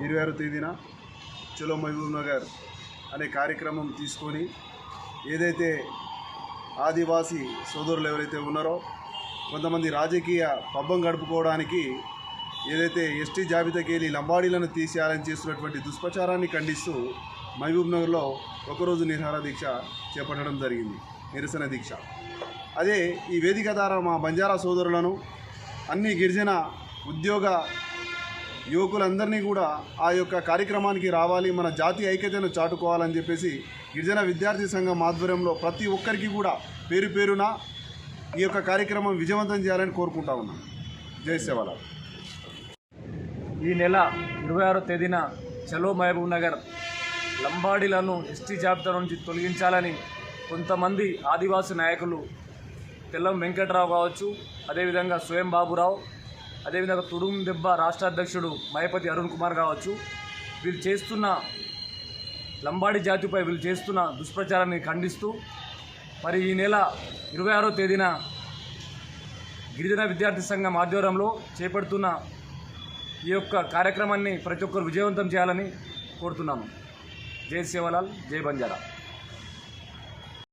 ఆరో తేదీన చలో మహబూబ్ నగర్ అనే కార్యక్రమం తీసుకొని ఏదైతే ఆదివాసీ సోదరులు ఎవరైతే ఉన్నారో కొంతమంది రాజకీయ పబ్బం గడుపుకోవడానికి ఏదైతే ఎస్టీ జాబితాకి వెళ్ళి లంబాడీలను తీసేయాలని చేస్తున్నటువంటి దుష్ప్రచారాన్ని ఖండిస్తూ మహబూబ్ నగర్లో ఒకరోజు నిరహార దీక్ష చేపట్టడం జరిగింది. నిరసన దీక్ష. అదే ఈ వేదిక ద్వారా మా బంజారా సోదరులను అన్ని గిరిజన ఉద్యోగ యువకులందరినీ కూడా ఆ యొక్క కార్యక్రమానికి రావాలి మన జాతి ఐక్యతను చాటుకోవాలని చెప్పేసి గిరిజన విద్యార్థి సంఘం ఆధ్వర్యంలో ప్రతి ఒక్కరికి కూడా పేరు పేరున ఈ యొక్క కార్యక్రమం విజయవంతం చేయాలని కోరుకుంటా ఉన్నాను జై సేవల ఈ నెల ఇరవై ఆరో తేదీన చలో మహబూబ్ నగర్ లంబాడీలను ఎస్టీ జాబితా నుంచి తొలగించాలని కొంతమంది ఆదివాసీ నాయకులు తెల్లం వెంకట్రావు కావచ్చు అదేవిధంగా స్వయం బాబురావు అదేవిధంగా తుడుం దెబ్బ రాష్ట్ర అధ్యక్షుడు మయపతి అరుణ్ కుమార్ కావచ్చు. వీళ్ళు చేస్తున్న లంబాడి జాతిపై వీళ్ళు చేస్తున్న దుష్ప్రచారాన్ని ఖండిస్తూ మరి ఈ నెల ఇరవై ఆరో తేదీన గిరిజన విద్యార్థి సంఘం ఆధ్వర్యంలో చేపడుతున్న ఈ యొక్క కార్యక్రమాన్ని ప్రతి ఒక్కరు విజయవంతం చేయాలని కోరుతున్నాను జై సేవలాల్ జై బంజారా.